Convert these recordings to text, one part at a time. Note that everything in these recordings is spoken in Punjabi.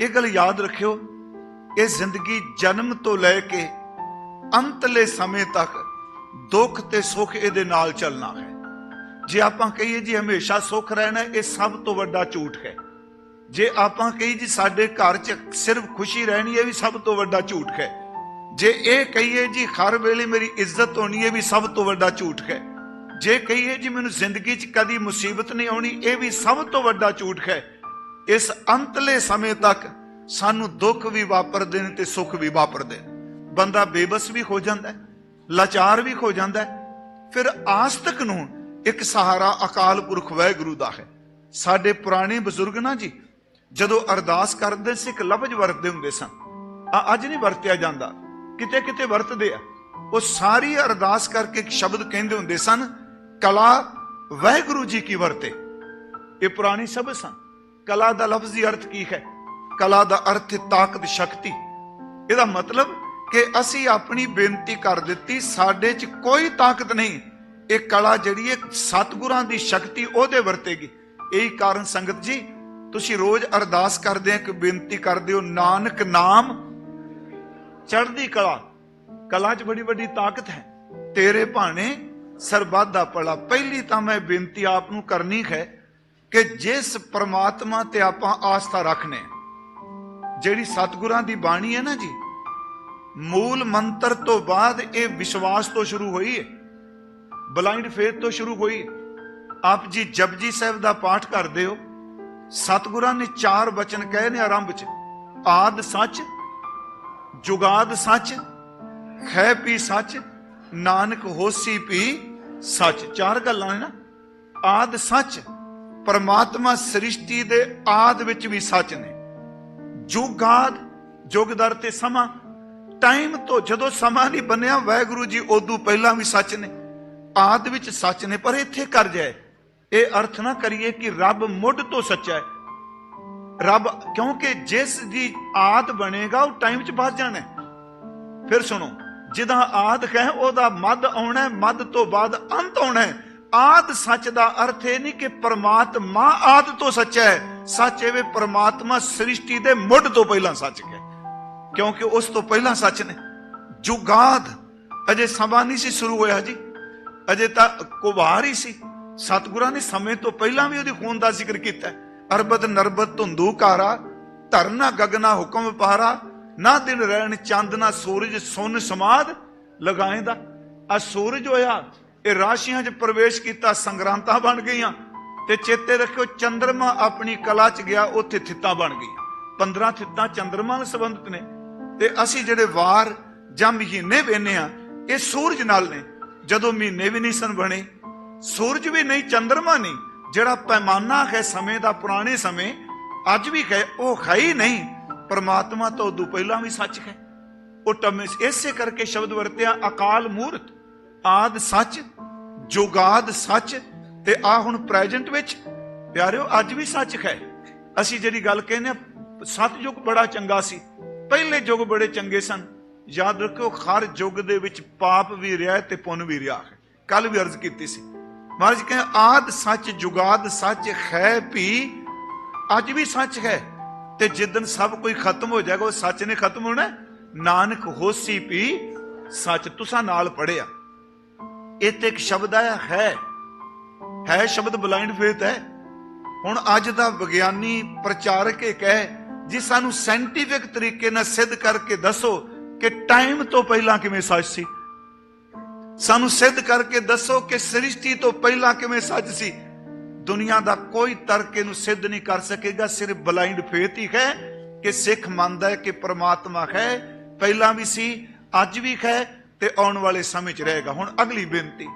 ਇਹ ਗੱਲ ਯਾਦ ਰੱਖਿਓ, ਇਹ ਜ਼ਿੰਦਗੀ ਜਨਮ ਤੋਂ ਲੈ ਕੇ ਅੰਤਲੇ ਸਮੇਂ ਤੱਕ ਦੁੱਖ ਤੇ ਸੁੱਖ ਇਹਦੇ ਨਾਲ ਚੱਲਣਾ ਹੈ। ਜੇ ਆਪਾਂ ਕਹੀਏ ਜੀ ਹਮੇਸ਼ਾ ਸੁੱਖ ਰਹਿਣਾ, ਇਹ ਸਭ ਤੋਂ ਵੱਡਾ ਝੂਠ ਹੈ। ਜੇ ਆਪਾਂ ਕਹੀ ਜੀ ਸਾਡੇ ਘਰ 'ਚ ਸਿਰਫ ਖੁਸ਼ੀ ਰਹਿਣੀ ਹੈ ਵੀ ਸਭ ਤੋਂ ਵੱਡਾ ਝੂਠ ਹੈ। ਜੇ ਇਹ ਕਹੀਏ ਜੀ ਹਰ ਵੇਲੇ ਮੇਰੀ ਇੱਜ਼ਤ ਹੋਣੀ ਹੈ ਵੀ ਸਭ ਤੋਂ ਵੱਡਾ ਝੂਠ ਹੈ। ਜੇ ਕਹੀਏ ਜੀ ਮੈਨੂੰ ਜ਼ਿੰਦਗੀ 'ਚ ਕਦੀ ਮੁਸੀਬਤ ਨਹੀਂ ਆਉਣੀ, ਇਹ ਵੀ ਸਭ ਤੋਂ ਵੱਡਾ ਝੂਠ ਹੈ। ਇਸ ਅੰਤਲੇ ਸਮੇਂ ਤੱਕ ਸਾਨੂੰ ਦੁੱਖ ਵੀ ਵਾਪਰਦੇ ਨੇ ਤੇ ਸੁੱਖ ਵੀ ਵਾਪਰਦੇ ਨੇ। ਬੰਦਾ ਬੇਬਸ ਵੀ ਹੋ ਜਾਂਦਾ ਹੈ, ਲਾਚਾਰ ਵੀ ਹੋ ਜਾਂਦਾ ਹੈ। ਫਿਰ ਆਸਤਕ ਨੂੰ ਇੱਕ ਸਹਾਰਾ ਅਕਾਲ ਪੁਰਖ ਵਾਹਿਗੁਰੂ ਦਾ ਹੈ। ਸਾਡੇ ਪੁਰਾਣੇ ਬਜ਼ੁਰਗ ਨਾ ਜੀ, ਜਦੋਂ ਅਰਦਾਸ ਕਰਦੇ ਸੀ, ਇੱਕ ਲਫ਼ਜ਼ ਵਰਤਦੇ ਹੁੰਦੇ ਸਨ। ਆ ਅੱਜ ਨਹੀਂ ਵਰਤਿਆ ਜਾਂਦਾ, ਕਿਤੇ ਕਿਤੇ ਵਰਤਦੇ ਆ। ਉਹ ਸਾਰੀ ਅਰਦਾਸ ਕਰਕੇ ਇੱਕ ਸ਼ਬਦ ਕਹਿੰਦੇ ਹੁੰਦੇ ਸਨ, ਕਲਾ ਵਾਹਿਗੁਰੂ ਜੀ ਕੀ ਵਰਤੇ। ਇਹ ਪੁਰਾਣੀ ਸ਼ਬਦ ਸਨ। ਕਲਾ ਦਾ ਲਫ਼ਜ਼ੀ ਅਰਥ ਕੀ ਹੈ? ਕਲਾ ਦਾ ਅਰਥ ਹੈ ਤਾਕਤ, ਸ਼ਕਤੀ। ਇਹਦਾ ਮਤਲਬ ਕਿ ਅਸੀਂ ਆਪਣੀ ਬੇਨਤੀ ਕਰ ਦਿੱਤੀ, ਸਾਡੇ 'ਚ ਕੋਈ ਤਾਕਤ ਨਹੀਂ। ਇਹ ਕਲਾ ਜਿਹੜੀ ਹੈ ਸਤਿਗੁਰਾਂ ਦੀ ਸ਼ਕਤੀ ਉਹਦੇ ਵਰਤੇਗੀ। ਇਹੀ ਕਾਰਨ ਸੰਗਤ ਜੀ, ਤੁਸੀਂ ਰੋਜ਼ ਅਰਦਾਸ ਕਰਦੇ ਆ ਕਿ ਬੇਨਤੀ ਕਰਦੇ ਹੋ, ਨਾਨਕ ਨਾਮ ਚੜ੍ਹਦੀ ਕਲਾ। ਕਲਾ 'ਚ ਬੜੀ ਵੱਡੀ ਤਾਕਤ ਹੈ। ਤੇਰੇ ਭਾਣੇ ਸਰਬੱਤ ਦਾ ਭਲਾ। ਪਹਿਲੀ ਤਾਂ ਮੈਂ ਬੇਨਤੀ ਆਪ ਨੂੰ ਕਰਨੀ ਹੈ ਕਿ ਜਿਸ ਪ੍ਰਮਾਤਮਾ ਤੇ ਆਪਾਂ ਆਸਥਾ ਰੱਖਨੇ ਜਿਹੜੀ ਸਤਿਗੁਰਾਂ ਦੀ ਬਾਣੀ ਹੈ ਨਾ ਜੀ, ਮੂਲ ਮੰਤਰ ਤੋਂ ਬਾਅਦ ਇਹ ਵਿਸ਼ਵਾਸ ਤੋਂ ਸ਼ੁਰੂ ਹੋਈ ਹੈ, ਬਲਾਈਂਡ ਫੇਥ ਤੋਂ ਸ਼ੁਰੂ ਹੋਈ ਆਪ ਜੀ ਜਪਜੀ ਸਾਹਿਬ ਦਾ ਪਾਠ ਕਰਦੇ ਹੋ, ਸਤਿਗੁਰਾਂ ਨੇ ਚਾਰ ਵਚਨ ਕਹੇ ਨੇ ਆਰੰਭ ਚ, ਆਦ ਸੱਚ, ਜੁਗਾਦ ਸੱਚ ਖੈ ਪੀ ਸੱਚ, ਨਾਨਕ ਹੋਸੀ ਪੀ ਸੱਚ, ਚਾਰ ਗੱਲਾਂ ਨੇ ਨਾ, ਆਦ ਸੱਚ ਪਰਮਾਤਮਾ ਸ੍ਰਿਸ਼ਟੀ ਦੇ ਆਦ ਵਿੱਚ ਵੀ ਸੱਚ ਨੇ। ਜੁਗਾਦ ਜੁਗਦਰ ਤੇ ਸਮਾਂ। ਟਾਈਮ ਤੋਂ ਜਦੋਂ ਸਮਾਂ ਨਹੀਂ ਬਣਿਆ, ਵਾਹਿਗੁਰੂ ਜੀ ਉਦੋਂ ਪਹਿਲਾਂ ਵੀ ਸੱਚ ਨੇ। ਆਦ ਵਿੱਚ ਸੱਚ ਨੇ, ਪਰ ਇੱਥੇ ਕਰ ਜਾਏ। ਇਹ ਅਰਥ ਨਾ ਕਰੀਏ ਕਿ ਰੱਬ ਮੁੱਢ ਤੋਂ ਸੱਚਾ ਹੈ। ਰੱਬ, ਕਿਉਂਕਿ ਜਿਸ ਦੀ ਆਦ ਬਣੇਗਾ, ਉਹ ਟਾਈਮ 'ਚ ਵੱਜ ਜਾਣਾ ਫਿਰ ਸੁਣੋ, ਜਿਹਦਾ ਆਦ ਹੈ ਉਹਦਾ ਮੱਧ ਆਉਣਾ ਮੱਧ ਤੋਂ ਬਾਅਦ ਅੰਤ ਆਉਣਾ ਆਦ ਸੱਚ ਦਾ ਅਰਥ ਇਹ ਨਹੀਂ ਕਿ ਪ੍ਰਮਾਤਮਾ ਆਦ ਤੋਂ ਸੱਚਾ ਹੈ। ਸੱਚ ਇਹ ਵੀ ਸ੍ਰਿਸ਼ਟੀ ਦੇ ਮੁੱਢ ਤੋਂ ਪਹਿਲਾਂ ਸੱਚ ਹੈ। ਕਿਉਂਕਿ ਉਸ ਤੋਂ ਪਹਿਲਾਂ ਸੱਚ ਨੇ। ਜੁਗਾਦ ਅਜੇ ਸਮਾਂ ਨਹੀਂ ਸੀ ਸ਼ੁਰੂ ਹੋਇਆ ਜੀ। ਅਜੇ ਤਾਂ ਕੁਵਾਰ ਹੀ ਸੀ। ਸਤਿਗੁਰਾਂ ਨੇ ਸਮੇਂ ਤੋਂ ਪਹਿਲਾਂ ਵੀ ਉਹਦੀ ਖੂਨ ਦਾ ਜ਼ਿਕਰ ਕੀਤਾ। ਅਰਬਤ ਨਰਬਤ ਧੁੰਦੂ ਕਾਰਾ, ਧਰਨਾ ਗਗਨਾ ਹੁਕਮ ਪਾਰਾ, ਨਾ ਦਿਨ ਰਹਿਣ ਚੰਦ, ਨਾ ਸੂਰਜ ਸੁਨ ਸਮਾਦ ਲਗਾਏਂਦਾ। ਆ ਸੂਰਜ ਹੋਇਆ ਇਹ ਰਾਸ਼ੀਆਂ 'ਚ ਪ੍ਰਵੇਸ਼ ਕੀਤਾ, ਸੰਗਰਾਂਤਾ ਬਣ ਗਈਆਂ ਤੇ ਚੇਤੇ ਰੱਖਿਓ ਚੰਦਰਮਾ ਆਪਣੀ ਕਲਾ 'ਚ ਗਿਆ, ਉੱਥੇ ਥਿੱਤਾ ਬਣ ਗਈ 15 ਥਿੱਤਾ ਚੰ드ਰਮਾ ਨਾਲ ਸੰਬੰਧਿਤ ਨੇ ਤੇ ਅਸੀਂ ਜਿਹੜੇ ਵਾਰ ਜਾਂ ਮਹੀਨੇ ਵੇਨੇ ਆ ਇਹ ਸੂਰਜ ਨਾਲ ਨੇ। ਜਦੋਂ ਮਹੀਨੇ ਵੀ ਨਹੀਂ ਸਨ ਬਣੇ, ਸੂਰਜ ਵੀ ਨਹੀਂ ਚੰ드ਰਮਾ ਨਹੀਂ, ਜਿਹੜਾ ਪੈਮਾਨਾ ਹੈ ਸਮੇਂ ਦਾ, ਪੁਰਾਣੇ ਸਮੇਂ, ਅੱਜ ਵੀ ਹੈ, ਉਹ ਹੈ ਹੀ ਨਹੀਂ। ਪਰਮਾਤਮਾ ਤੋਂ ਉਦੋਂ ਪਹਿਲਾਂ ਵੀ ਸੱਚ ਹੈ। ਉਹ ਟਮਸ ਇਸੇ ਕਰਕੇ ਸ਼ਬਦ ਵਰਤਿਆ, ਅਕਾਲ ਮੂਰਤ, ਆਦ ਸੱਚ। ਜੁਗਾਦ ਸੱਚ ਤੇ ਆ ਹੁਣ ਪ੍ਰੈਜੈਂਟ ਵਿੱਚ, ਪਿਆਰਿਓ, ਅੱਜ ਵੀ ਸੱਚ ਹੈ। ਅਸੀਂ ਜਿਹੜੀ ਗੱਲ ਕਹਿੰਦੇ ਆ ਸਤਯੁਗ ਬੜਾ ਚੰਗਾ ਸੀ। ਪਹਿਲੇ ਯੁੱਗ ਬੜੇ ਚੰਗੇ ਸਨ। ਯਾਦ ਰੱਖਿਓ, ਹਰ ਯੁੱਗ ਦੇ ਵਿੱਚ ਪਾਪ ਵੀ ਰਿਹਾ ਤੇ ਪੁੰਨ ਵੀ ਰਿਹਾ ਹੈ। ਕੱਲ ਵੀ ਅਰਜ਼ ਕੀਤੀ ਸੀ। ਮਹਾਰਾਜ ਕਹਿੰਦੇ, ਆਦ ਸੱਚ ਜੁਗਾਦ ਸੱਚ ਹੈ ਵੀ ਅੱਜ ਵੀ ਸੱਚ ਹੈ। ਤੇ ਜਿੱਦਨ ਸਭ ਕੋਈ ਖਤਮ ਹੋ ਜਾਏਗਾ, ਉਹ ਸੱਚ ਨੇ ਖਤਮ ਹੋਣਾ ਨਾਨਕ ਹੋਸੀ ਵੀ ਸੱਚ ਤੁਸਾਂ ਨਾਲ ਪੜਿਆ ਇੱਥੇ ਇੱਕ ਸ਼ਬਦ ਆਇਆ ਹੈ। ਹੈ ਸ਼ਬਦ ਬਲਾਈਂਡ ਫੇਥ ਹੈ। ਹੁਣ ਅੱਜ ਦਾ ਵਿਗਿਆਨੀ ਪ੍ਰਚਾਰਕ ਇਹ ਕਹੇ ਜੀ ਸਾਨੂੰ ਸਾਇੰਟੀਫਿਕ ਤਰੀਕੇ ਨਾਲ ਸਿੱਧ ਕਰਕੇ ਦੱਸੋ ਕਿ ਟਾਈਮ ਤੋਂ ਪਹਿਲਾਂ ਕਿਵੇਂ ਸੱਚ ਸੀ। ਸਾਨੂੰ ਸਿੱਧ ਕਰਕੇ ਦੱਸੋ ਕਿ ਸ੍ਰਿਸ਼ਟੀ ਤੋਂ ਪਹਿਲਾਂ ਕਿਵੇਂ ਸੱਚ ਸੀ। ਦੁਨੀਆ ਦਾ ਕੋਈ ਤਰਕ ਇਹਨੂੰ ਸਿੱਧ ਨਹੀਂ ਕਰ ਸਕੇਗਾ, ਸਿਰਫ ਬਲਾਈਂਡ ਫੇਥ ਹੀ ਹੈ ਕਿ ਸਿੱਖ ਮੰਨਦਾ ਹੈ ਕਿ ਪ੍ਰਮਾਤਮਾ ਹੈ, ਪਹਿਲਾਂ ਵੀ ਸੀ, ਅੱਜ ਵੀ ਹੈ ਤੇ ਆਉਣ ਵਾਲੇ ਸਮੇਂ 'ਚ ਰਹੇਗਾ। ਹੁਣ ਅਗਲੀ ਬੇਨਤੀ,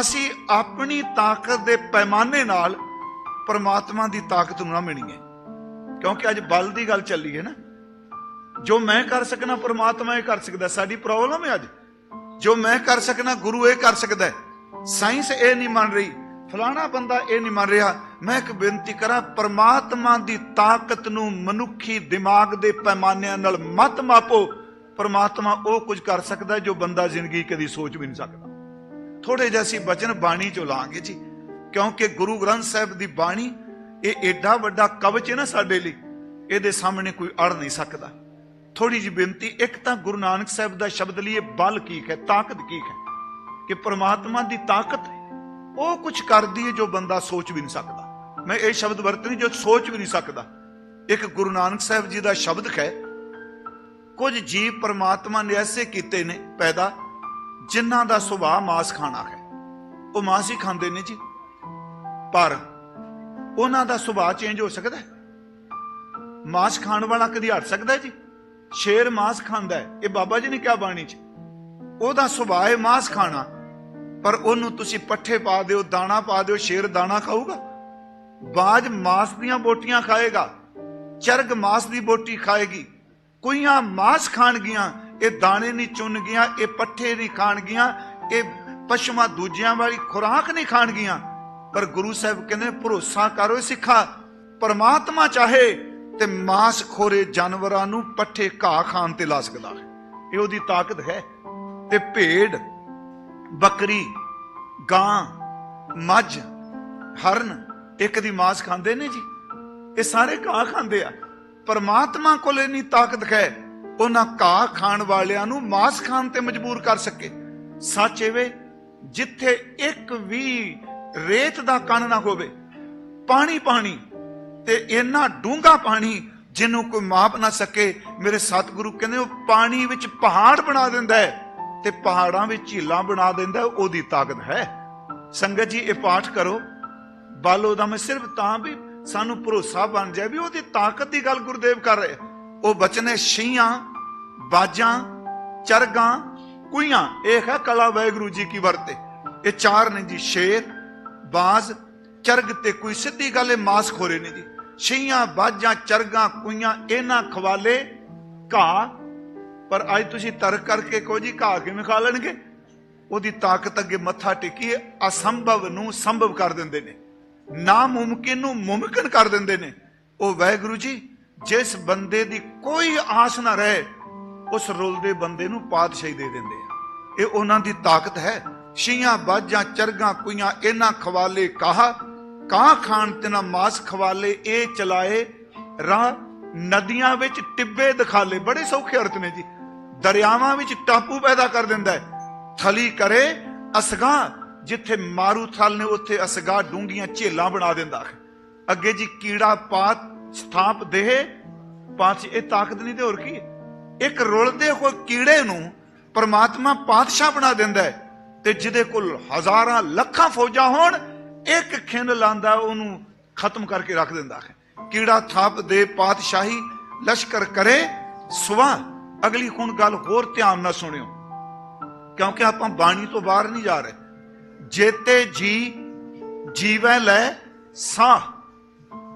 ਅਸੀਂ ਆਪਣੀ ਤਾਕਤ ਦੇ ਪੈਮਾਨੇ ਨਾਲ ਪਰਮਾਤਮਾ ਦੀ ਤਾਕਤ ਨੂੰ ਨਾ ਮਿਣੀਏ। ਕਿਉਂਕਿ ਅੱਜ ਬਲ ਦੀ ਗੱਲ ਚੱਲੀ ਹੈ ਨਾ। ਜੋ ਮੈਂ ਕਰ ਸਕਣਾ ਪਰਮਾਤਮਾ ਇਹ ਕਰ ਸਕਦਾ। ਸਾਡੀ ਪ੍ਰੋਬਲਮ ਹੈ ਅੱਜ। ਜੋ ਮੈਂ ਕਰ ਸਕਣਾ ਗੁਰੂ ਇਹ ਕਰ ਸਕਦਾ ਸਾਇੰਸ ਇਹ ਨਹੀਂ ਮੰਨ ਰਹੀ। ਫਲਾਣਾ ਬੰਦਾ ਇਹ ਨਹੀਂ ਮੰਨ ਰਿਹਾ। ਮੈਂ ਇੱਕ ਬੇਨਤੀ ਕਰਾਂ, ਪਰਮਾਤਮਾ ਦੀ ਤਾਕਤ ਨੂੰ ਮਨੁੱਖੀ ਦਿਮਾਗ ਦੇ ਪੈਮਾਨਿਆਂ ਨਾਲ ਮਤ ਮਾਪੋ। ਪਰਮਾਤਮਾ ਉਹ ਕੁਝ ਕਰ ਸਕਦਾ ਜੋ ਬੰਦਾ ਜ਼ਿੰਦਗੀ ਕਦੀ ਸੋਚ ਵੀ ਨਹੀਂ ਸਕਦਾ। ਥੋੜੇ ਜਿਹਾ ਅਸੀਂ ਬਚਨ ਬਾਣੀ ਚੋਂ ਲਾਂਗੇ ਜੀ, ਕਿਉਂਕਿ ਗੁਰੂ ਗ੍ਰੰਥ ਸਾਹਿਬ ਦੀ ਬਾਣੀ ਇਹ ਏਡਾ ਵੱਡਾ ਕਵਚ ਹੈ ਨਾ ਸਾਡੇ ਲਈ, ਇਹਦੇ ਸਾਹਮਣੇ ਕੋਈ ਅੜ ਨਹੀਂ ਸਕਦਾ। ਥੋੜੀ ਜਿਹੀ ਬੇਨਤੀ, ਇੱਕ ਤਾਂ ਗੁਰੂ ਨਾਨਕ ਸਾਹਿਬ ਦਾ ਸ਼ਬਦ ਲਈ ਇਹ ਬਲ ਕੀ ਹੈ, ਤਾਕਤ ਕੀ ਹੈ? ਕਿ ਪ੍ਰਮਾਤਮਾ ਦੀ ਤਾਕਤ ਉਹ ਕੁਝ ਕਰਦੀ ਹੈ ਜੋ ਬੰਦਾ ਸੋਚ ਵੀ ਨਹੀਂ ਸਕਦਾ। ਮੈਂ ਇਹ ਸ਼ਬਦ ਵਰਤਨੀ ਜੋ ਸੋਚ ਵੀ ਨਹੀਂ ਸਕਦਾ। ਇੱਕ ਗੁਰੂ ਨਾਨਕ ਸਾਹਿਬ ਜੀ ਦਾ ਸ਼ਬਦ ਹੈ ਕੁਝ ਜੀਵ ਪਰਮਾਤਮਾ ਨੇ ਐਸੇ ਕੀਤੇ ਨੇ ਪੈਦਾ ਜਿਨ੍ਹਾਂ ਦਾ ਸੁਭਾਅ ਮਾਸ ਖਾਣਾ ਹੈ। ਉਹ ਮਾਸ ਹੀ ਖਾਂਦੇ ਨੇ ਜੀ। ਪਰ ਉਹਨਾਂ ਦਾ ਸੁਭਾਅ ਚੇਂਜ ਹੋ ਸਕਦਾ ਹੈ? ਮਾਸ ਖਾਣ ਵਾਲਾ ਕਦੀ ਹਟ ਸਕਦਾ ਜੀ? ਸ਼ੇਰ ਮਾਸ ਖਾਂਦਾ ਹੈ। ਇਹ ਬਾਬਾ ਜੀ ਨੇ ਕਿਹਾ ਬਾਣੀ 'ਚ। ਉਹਦਾ ਸੁਭਾਅ ਹੈ ਮਾਸ ਖਾਣਾ। ਪਰ ਉਹਨੂੰ ਤੁਸੀਂ ਪੱਠੇ ਪਾ ਦਿਓ, ਦਾਣਾ ਪਾ ਦਿਓ, ਸ਼ੇਰ ਦਾਣਾ ਖਾਊਗਾ? ਬਾਜ ਮਾਸ ਦੀਆਂ ਬੋਟੀਆਂ ਖਾਏਗਾ। ਚਰਗ ਮਾਸ ਦੀ ਬੋਟੀ ਖਾਏਗੀ। ਕੁਈਆਂ ਮਾਸ ਖਾਣਗੀਆਂ ਇਹ ਦਾਣੇ ਨਹੀਂ ਚੁਣਗੀਆਂ ਇਹ ਪੱਠੇ ਨਹੀਂ ਖਾਣਗੀਆਂ ਇਹ ਪਸ਼ੂਆਂ ਦੂਜਿਆਂ ਵਾਲੀ ਖੁਰਾਕ ਨਹੀਂ ਖਾਣਗੀਆਂ ਪਰ ਗੁਰੂ ਸਾਹਿਬ ਕਹਿੰਦੇ ਭਰੋਸਾ ਕਰੋ ਸਿੱਖਾ, ਪਰਮਾਤਮਾ ਚਾਹੇ ਤੇ ਮਾਸ ਖੋਰੇ ਜਾਨਵਰਾਂ ਨੂੰ ਪੱਠੇ ਘਾਹ ਖਾਣ ਤੇ ਲਾ ਸਕਦਾ ਹੈ। ਇਹ ਉਹਦੀ ਤਾਕਤ ਹੈ। ਤੇ ਭੇਡ, ਬੱਕਰੀ, ਗਾਂ, ਮੱਝ, ਹਰਨ, ਇੱਕ ਦੀ ਮਾਸ ਖਾਂਦੇ ਨੇ ਜੀ। ਇਹ ਸਾਰੇ ਘਾਹ ਖਾਂਦੇ ਆ। ਪਰਮਾਤਮਾ ਕੋਲ ਇਨੀ ਤਾਕਤ ਹੈ, ਉਹਨਾਂ ਘਾਹ ਖਾਣ ਵਾਲਿਆਂ ਨੂੰ ਮਾਸ ਖਾਣ ਤੇ ਮਜਬੂਰ ਕਰ ਸਕੇ। ਸੱਚ ਇਹ ਜਿੱਥੇ ਇੱਕ ਵੀ ਰੇਤ ਦਾ ਕਣ ਨਾ ਹੋਵੇ, ਪਾਣੀ ਪਾਣੀ ਤੇ ਇੰਨਾ ਡੂੰਘਾ ਪਾਣੀ ਜਿਹਨੂੰ ਕੋਈ ਮਾਪ ਨਾ ਸਕੇ, ਮੇਰੇ ਸਤਿਗੁਰੂ ਕਹਿੰਦੇ ਉਹ ਪਾਣੀ ਵਿੱਚ ਪਹਾੜ ਬਣਾ ਦਿੰਦਾ ਹੈ ਤੇ ਪਹਾੜਾਂ ਵਿੱਚ ਝੀਲਾਂ ਬਣਾ ਦਿੰਦਾ ਉਹਦੀ ਤਾਕਤ ਹੈ। ਸੰਗਤ ਜੀ, ਇਹ ਪਾਠ ਕਰੋ। ਬਲ ਉਹਦਾ ਮੈਂ ਸਿਰਫ ਤਾਂ ਵੀ ਸਾਨੂੰ ਭਰੋਸਾ ਬਣ ਜਾਏ ਵੀ ਉਹਦੀ ਤਾਕਤ ਦੀ ਗੱਲ ਗੁਰਦੇਵ ਕਰ ਰਹੇ ਉਹ ਬਚਨ ਹੈ ਛੀਆਂ, ਬਾਜਾਂ, ਚਰਗਾਂ, ਕੁਈਆਂ। ਇਹ ਹੈ ਕਲਾ ਵਾਹਿਗੁਰੂ ਜੀ ਕੀ ਵਰਤੇ। ਇਹ ਚਾਰ ਨੇ ਜੀ, ਸ਼ੇਰ, ਬਾਜ਼, ਚਰਗ ਤੇ ਕੋਈ ਸਿੱਧੀ ਗੱਲ ਹੈ ਮਾਸ ਖੋਰੇ ਨੇ ਜੀ। ਛੀਆਂ, ਬਾਜਾਂ, ਚਰਗਾਂ, ਕੁਈਆਂ, ਇਹਨਾਂ ਖਵਾਲੇ ਘਾਹ। ਪਰ ਅੱਜ ਤੁਸੀਂ ਤਰਕ ਕਰਕੇ ਕਹੋ ਜੀ, ਘਾਹ ਕਿਵੇਂ ਖਾ ਲੈਣਗੇ? ਉਹਦੀ ਤਾਕਤ ਅੱਗੇ ਮੱਥਾ ਟੇਕੀ ਅਸੰਭਵ ਨੂੰ ਸੰਭਵ ਕਰ ਦਿੰਦੇ ਨੇ। ਨਾਮੁਮਕਿਨ ਨੂੰ ਮੁਮਕਿਨ ਕਰ ਦਿੰਦੇ ਨੇ। ਉਹ ਵਾਹਿਗੁਰੂ ਜੀ, ਜਿਸ ਬੰਦੇ ਦੀ ਕੋਈ ਆਸ ਨਾ ਰਹੇ, ਉਸ ਰੁਲਦੇ ਬੰਦੇ ਨੂੰ ਪਾਤਸ਼ਾਹੀ ਦੇ ਦਿੰਦੇ ਆ। ਇਹ ਉਹਨਾਂ ਦੀ ਤਾਕਤ ਹੈ। ਛੀਆਂ, ਬਾਜਾਂ, ਚਰਗਾਂ, ਕੁਈਆਂ, ਇਹਨਾਂ ਖਵਾਲੇ ਕਾਹ, ਕਾਂ ਖਾਣ ਤੇ ਨਾ ਮਾਸ ਖਵਾਲੇ ਇਹ ਚਲਾਏ ਰਾਹ ਨਦੀਆਂ ਵਿੱਚ ਟਿੱਬੇ ਦਿਖਾਲੇ। ਬੜੇ ਸੌਖੇ ਅਰਥ ਨੇ ਜੀ। ਦਰਿਆਵਾਂ ਵਿੱਚ ਟਾਪੂ ਪੈਦਾ ਕਰ ਦਿੰਦਾ ਹੈ। ਥਲੀ ਕਰੇ, ਅਸਗਾ ਜਿੱਥੇ ਮਾਰੂ ਥਲ ਨੇ ਉੱਥੇ ਅਸਗਾ ਡੂੰਗੀਆਂ ਝੇਲਾਂ ਬਣਾ ਦਿੰਦਾ ਹੈ। ਅੱਗੇ ਜੀ ਕੀੜਾ ਪਾਤ ਸਥਾਪ ਦੇਹ, ਪਾਤ ਇਹ ਤਾਕਤ ਨਹੀਂ ਤੇ ਹੋਰ ਕੀ ਹੈ? ਇੱਕ ਰੁਲਦੇ ਹੋਏ ਕੀੜੇ ਨੂੰ ਪਰਮਾਤਮਾ ਪਾਤਸ਼ਾਹ ਬਣਾ ਦਿੰਦਾ ਹੈ ਤੇ ਜਿਹਦੇ ਕੋਲ ਹਜ਼ਾਰਾਂ ਲੱਖਾਂ ਫੌਜਾਂ ਹੋਣ, ਇੱਕ ਖਿੰਨ ਲਾਂਦਾ ਉਹਨੂੰ ਖਤਮ ਕਰਕੇ ਰੱਖ ਦਿੰਦਾ ਹੈ। ਕੀੜਾ ਥਾਪ ਦੇ ਪਾਤਸ਼ਾਹੀ ਲਸ਼ਕਰ ਕਰੇ ਸੁਵਾ ਅਗਲੀ ਹੁਣ ਗੱਲ ਹੋਰ ਧਿਆਨ ਨਾਲ ਸੁਣਿਓ। ਕਿਉਂਕਿ ਆਪਾਂ ਬਾਣੀ ਤੋਂ ਬਾਹਰ ਨਹੀਂ ਜਾ ਰਹੇ। ਜੇਤੇ ਜੀ ਜੀਵੈ ਲੈ ਸਾਹ।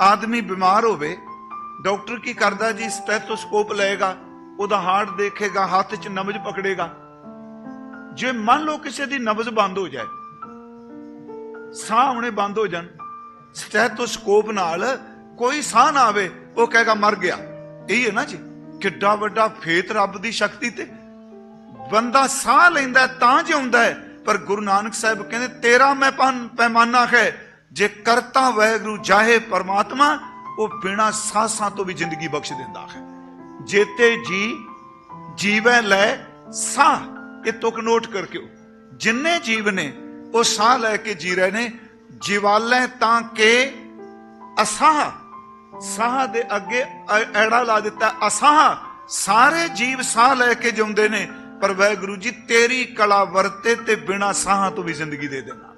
ਆਦਮੀ ਬਿਮਾਰ ਹੋਵੇ, ਡਾਕਟਰ ਕੀ ਕਰਦਾ ਜੀ? ਸਟੈਥੋਸਕੋਪ ਲਏਗਾ, ਉਹਦਾ ਹਾਰਟ ਦੇਖੇਗਾ, ਹੱਥ 'ਚ ਨਬਜ਼ ਪਕੜੇਗਾ। ਜੇ ਮੰਨ ਲਓ ਕਿਸੇ ਦੀ ਨਬਜ਼ ਬੰਦ ਹੋ ਜਾਏ, ਸਾਹ ਆਉਣੇ ਬੰਦ ਹੋ ਜਾਣ, ਸਟੈਥੋਸਕੋਪ ਨਾਲ ਕੋਈ ਸਾਹ ਨਾ ਆਵੇ, ਉਹ ਕਹੇਗਾ, ਮਰ ਗਿਆ। ਇਹ ਹੈ ਨਾ ਜੀ, ਕਿੱਡਾ ਵੱਡਾ ਫੇਤ ਰੱਬ ਦੀ ਸ਼ਕਤੀ ਤੇ। ਬੰਦਾ ਸਾਹ ਲੈਂਦਾ ਤਾਂ ਜਿਉਂਦਾ ਹੈ ਪਰ ਗੁਰੂ ਨਾਨਕ ਸਾਹਿਬ ਕਹਿੰਦੇ, ਤੇਰਾ ਮੈਂ ਪੈਮਾਨਾ ਹੈ, ਜੇ ਕਰਤਾ ਵਾਹਿਗੁਰੂ ਜਾਹੇ ਪਰਮਾਤਮਾ, ਉਹ ਬਿਨਾ ਸਾਹਾਂ ਤੋਂ ਵੀ ਜ਼ਿੰਦਗੀ ਬਖਸ਼ ਦਿੰਦਾ ਹੈ। ਜੇਤੇ ਜੀ, ਜੀਵੈ ਲੈ ਸਾਹ, ਇਹ ਤੁਕ ਨੋਟ ਕਰਕੇ ਜਿੰਨੇ ਜੀਵ ਨੇ, ਉਹ ਸਾਹ ਲੈ ਕੇ ਜੀ ਰਹੇ ਨੇ, ਜਿਵਾਲੇ ਤਾਂ ਕਿ ਅਸਾਹ। ਸਾਹ ਦੇ ਅੱਗੇ ਐੜਾ ਲਾ ਦਿੱਤਾ, ਅਸਾਹ। ਸਾਰੇ ਜੀਵ ਸਾਹ ਲੈ ਕੇ ਜਿਉਂਦੇ ਨੇ ਪਰ ਵਾਹਿਗੁਰੂ ਜੀ ਤੇਰੀ ਕਲਾ ਵਰਤੇ ਤੇ ਬਿਨਾ ਸਾਹਾਂ ਤੋਂ ਵੀ ਜ਼ਿੰਦਗੀ ਦੇ ਦੇਣਾ।